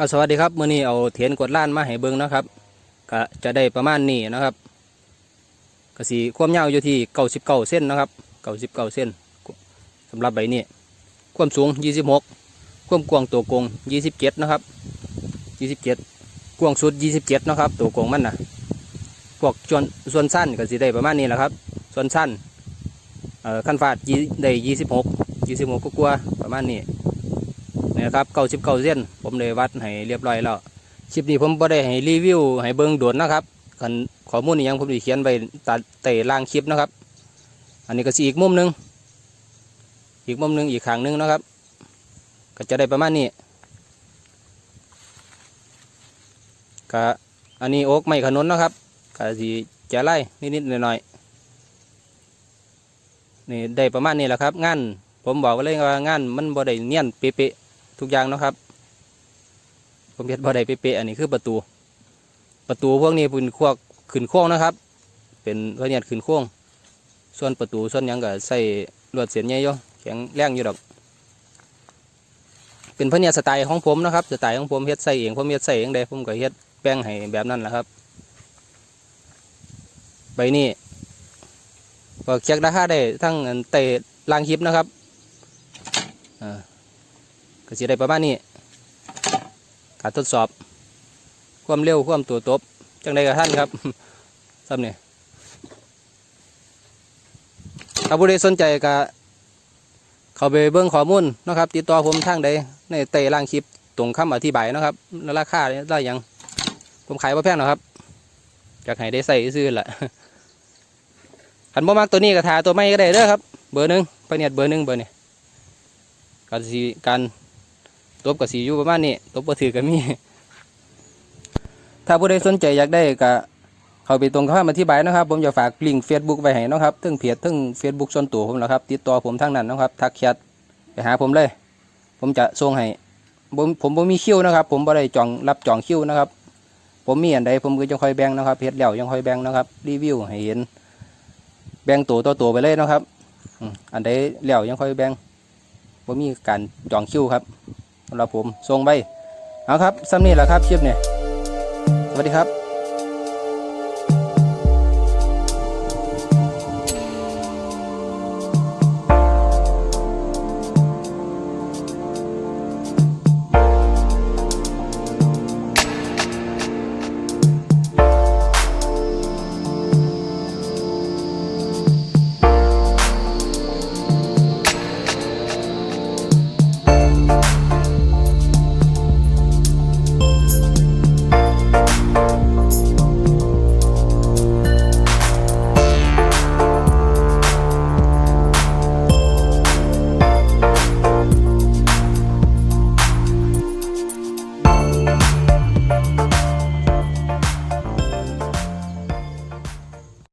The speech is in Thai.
ก็สวัสดีครับมื่อนี้เอาเทียนกดล้านมาให้เบิ่งนะครับก็จะได้ประมาณนี้นะครับก็สีความยาวอยู่ที่เก้าสิบเก้าเส้นนะครับเก้าสิบเก้าเส้นสำหรับใบนี้ความสูงยี่สิบหกความกว้างตัวกงยี่สิบเจ็ดนะครับยี่สิบเจ็ดกว้างสุดยี่สิบเจ็ดนะครับตัวกงมันนะพวกส่วนส่วนสั้นก็สิได้ประมาณนี้แหละครับ ส่วนสั้นเอ่อขั้นฟาดยี่ได้ยี่สิบหกยี่สิบหกก็กลัวประมาณนี้ นะครับเก้าสิบเก้าเส้นผมได้วัดให้เรียบร้อยแล้วคลิปนี้ผมบ่ได้ให้รีวิวให้เบิ่งโดวนนะครับคันข้อมูลนี้ยังผมได้เขียนไว้ตัดเตะล่างคลิปนะครับ อันนี้ก็สิอีกมุมหนึง อีกมุมหนึงอีกข้างหนึงนะครับ ก็จะได้ประมาณนี้ก็อันนี้โอ๊กไม้ขนุนนะครับก็สิจะไล่นิดๆหน่อยๆนี่ได้ประมาณนี้แหละครับงานผมบอกไว้เลยว่างานมันบ่ได้เนียนเป๊ะ ทุกอย่างเนาะครับ ผมเฮ็ดบ่ได้เป๊ะๆอันนี้คือประตู ประตูพวกนี้เป็นพวกขึ้นโค้งนะครับ เป็นพเนียดขึ้นโค้งส่วนประตูส่วนยังก็ใส่ลวดเสียนใหญ่ยู่แข็งแรงอยู่ดอก เป็นพเนียดสไตล์ของผมนะครับสไตล์ของผมเฮ็ดใส่เองผมเฮ็ดใส่เองได้ผมก็เฮ็ดแป้งให้แบบนั้นแหละครับใบนี้ก็เช็คราคาได้ทั้งเตะลางคลิปนะครับอ่า ก็สิได้ประมาณนี้ การทดสอบ ความเร็วความตัวตบจังใดกับท่านครับซ้ำเนี่ยถ้าผู้ใดสนใจก็เข้าไปเบิ่งข้อมูลนะครับ ติดต่อผมทางใดในเตะล่างคลิปตรงคำอธิบายนะครับแล้วราคาเนี่ยได้ยังผมขายว่าแพงหรอครับจากให้ได้ใส่ซื้อแหละขันบ่มากตัวนี้ก็ทาตัวไม่ก็ได้เด้อครับ เบอร์หนึ่งไปเนี่ยเบอร์หนึ่งเบอร์เนี่ยการสีการ ตบกับสีอยู่ประมาณนี้ตบบ่ถือก็มี ถ้าผู้ใดสนใจอยากได้ก็เข้าไปตรงข้ามอธิบายนะครับ ผมจะฝากลิงก์ Facebook ไว้ให้นะครับทั้งเพจทั้ง Facebook ส่วนตัวผมแหล้วครับ ติดต่อผมทางนั้นนะครับ ทักแชทไปหาผมเลย ผมจะส่งให้ผมผมบ่มีคิวนะครับ ผมบ่ได้จองรับจองคิวนะครับ ผมมีอันใดผมก็จะคอยแบ่งนะครับเฮ็ดแล้วยังคอยแบ่งนะครับรีวิวให้เห็น แบ่งตัวต่อตัวไปเลยนะครับอันใดแล้วยังคอยแบ่งผมมีการจองคิวครับ สำหรับผมทรงใบเอาครับซ้ำนี่แหละครับคลิปเนี่ยสวัสดีครับ